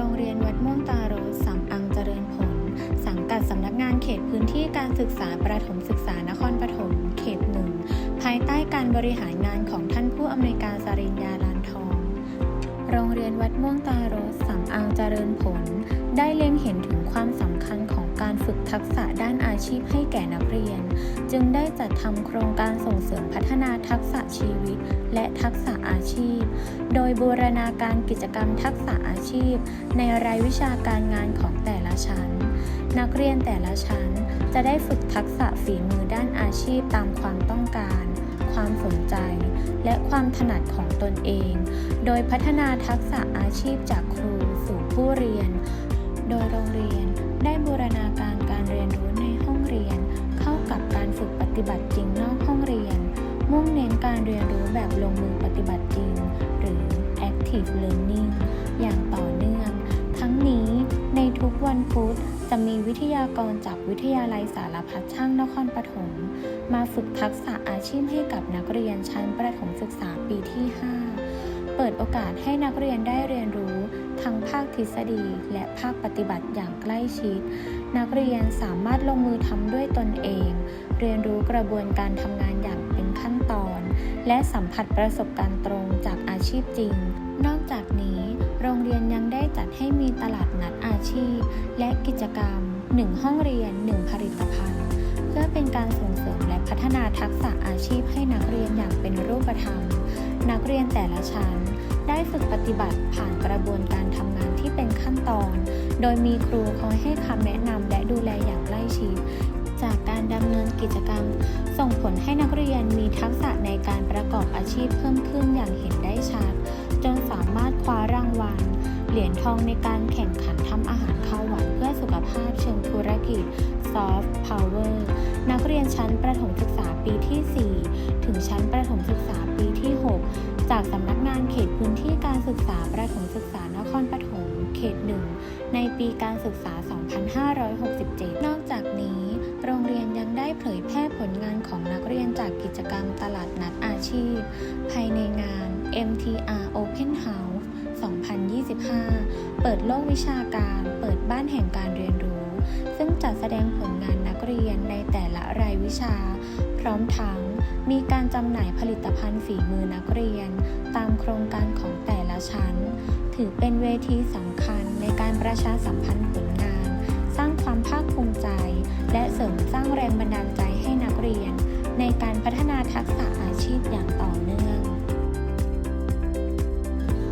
โรงเรียนวัดม่วงตาโรสสำอังเจริญผล สังกัดสำนักงานเขตพื้นที่การศึกษาประถมศึกษานครปฐมเขตหนึ่งภายใต้การบริหารงานของท่านผู้อำนวยการสริญญาลานทอง โรงเรียนวัดม่วงตาโรสสำอังเจริญผล ได้เล็งเห็นถึง ฝึกทักษะด้านอาชีพให้แก่นักเรียน จึงได้จัดทำโครงการส่งเสริมพัฒนาทักษะชีวิต และทักษะอาชีพ โดยบูรณาการกิจกรรมทักษะอาชีพ ในรายวิชาการงานของแต่ละชั้น นักเรียนแต่ละชั้นจะได้ฝึกทักษะฝีมือด้านอาชีพตามความต้องการ ความสนใจ และความถนัดของตนเอง โดยพัฒนาทักษะอาชีพจากครูสู่ผู้เรียน โดยโรงเรียนได้บูรณาการการเรียนรู้ในห้องเรียน เข้ากับการฝึกปฏิบัติจริงนอกห้องเรียน มุ่งเน้นการเรียนรู้แบบลงมือปฏิบัติจริง หรือ active learning อย่างต่อเนื่อง ทั้งนี้ในทุกวันพุธจะมีวิทยากรจากวิทยาลัยสารพัดช่างนครปฐมมาฝึกทักษะอาชีพให้กับนักเรียนชั้นประถมศึกษาปีที่ 5 เปิดโอกาสให้นักเรียนได้เรียนรู้ ทั้งภาคทฤษฎีและภาคปฏิบัติอย่างใกล้ชิด นักเรียนสามารถลงมือทำด้วยตนเอง เรียนรู้กระบวนการทำงานอย่างเป็นขั้นตอน และสัมผัสประสบการณ์ตรงจากอาชีพจริง นอกจากนี้ โรงเรียนยังได้จัดให้มีตลาดนัดอาชีพ และกิจกรรม 1 ห้องเรียน 1 ผลิตภัณฑ์ เพื่อเป็นการส่งเสริมและพัฒนาทักษะอาชีพให้นักเรียนอย่างเป็นรูปธรรม นักเรียนแต่ละชั้น ได้ฝึกปฏิบัติผ่านกระบวนการทำงานที่เป็นขั้นตอน โดยมีครูคอยให้คำแนะนำและดูแลอย่างใกล้ชิด จากการดำเนินกิจกรรม ส่งผลให้นักเรียนมีทักษะในการประกอบอาชีพเพิ่มขึ้นอย่างเห็นได้ชัด จนสามารถคว้ารางวัล เหรียญทองในการแข่งขันทำอาหารข้าวหวานเพื่อสุขภาพเชิงธุรกิจ Soft Power นักเรียนชั้นประถมศึกษาปีที่ 4 ถึงชั้นประถมศึกษา จากสำนักงานเขตพื้นที่การศึกษาประถมศึกษานครปฐมเขต1ในปีการศึกษา 2567 นอกจากนี้โรงเรียนยังได้เผยแพร่ผลงานของนักเรียนจากกิจกรรมตลาดนัดอาชีพ ภายในงาน MTR Open House 2025 เปิดโลกวิชาการ เปิดบ้านแห่งการเรียนรู้ ซึ่งจัดแสดงผลงานน เรียนในแต่ละรายวิชา พร้อมทั้งมีการจำหน่ายผลิตภัณฑ์ฝีมือนักเรียน ตามโครงการของแต่ละชั้น ถือเป็นเวทีสำคัญในการประชาสัมพันธ์ผลงาน สร้างความภาคภูมิใจ และเสริมสร้างแรงบันดาลใจให้นักเรียน ในการพัฒนาทักษะอาชีพอย่างต่อเนื่อง